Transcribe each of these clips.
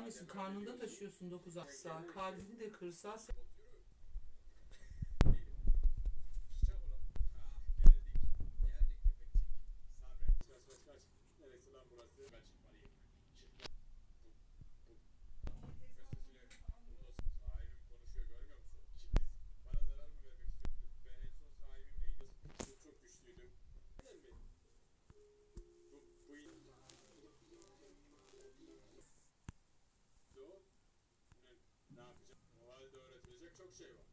Annesi karnında taşıyorsun 9 ay sağ. Kalbini de kırsa çok şey var.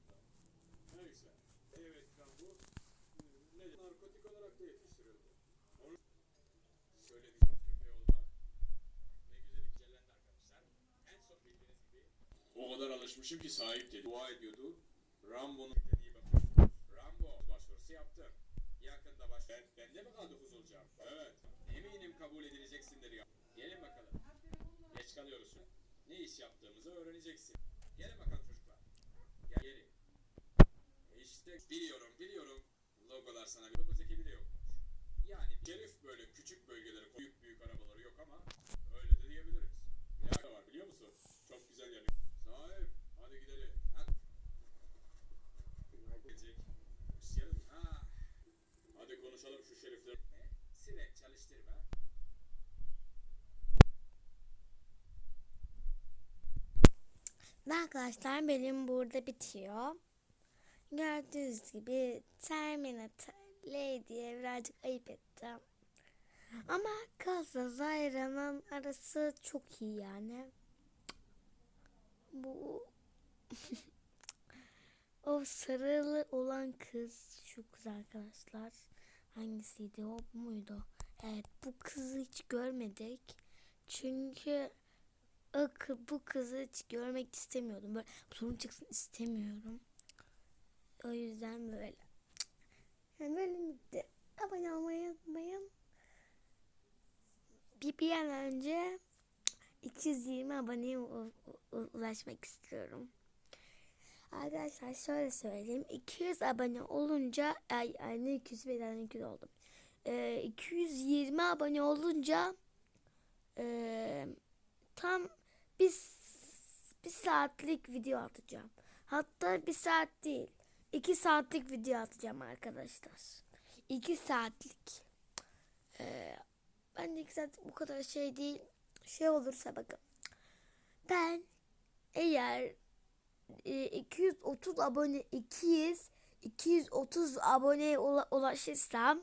Neyse. Evet kan bu. Ne narkotik olarak da yetiştirildi. Onu şöyle bir köpeği olmak. Ne güzel incelendi arkadaşlar. En son bildiğiniz gibi. O kadar alışmışım ki sahip dedi. Dua ediyordu. Rambo'nun dediği bakıyorsunuz. Rambo başvurusu yaptı. Yakında baş... Ben, ben de mi K9 olacağım? Evet. Eminim kabul edileceksindir ya. Gelin bakalım. Geç kalıyoruz. Ne iş yaptığımızı öğreneceksin. Gelin bakalım. İşte biliyorum biliyorum. Logolar sana 9 ekibi de yokmuş. Yani şerif böyle küçük bölgeleri büyük büyük arabaları yok ama öyle de diyebiliriz. Bir var biliyor musun? Çok güzel yanıyor. Sahip hadi gidelim. Hadi. Ha. Hadi konuşalım şu şerifleri. Sinek çalıştırma. Ve Arkadaşlar benim burada bitiyor. Gördüğünüz gibi Terminator Lady'ye birazcık ayıp ettim. Ama Kazla Zayra'nın arası çok iyi yani. Bu o sarılı olan kız şu kız arkadaşlar. Hangisiydi o muydu? Evet bu kızı hiç görmedik. Çünkü bu kızı hiç görmek istemiyordum. Böyle sorun çıksın istemiyorum. O yüzden böyle. Yani böyle bitti. Abone olmayı unutmayın. Bir, bir an önce 220 aboneye ulaşmak istiyorum. Arkadaşlar şöyle söyleyeyim. 200 abone olunca ay, ay ne 200 beden 200 oldum. Ee, 220 abone olunca ee, tam bir, bir saatlik video atacağım. Hatta bir saat değil. İki saatlik video atacağım arkadaşlar. İki saatlik. Ee, ben de iki saat bu kadar şey değil. Şey olursa bakın. Ben eğer e, 230 abone 200 230 aboneye ula- ulaşırsam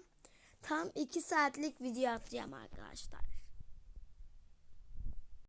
tam 2 saatlik video atacağım arkadaşlar.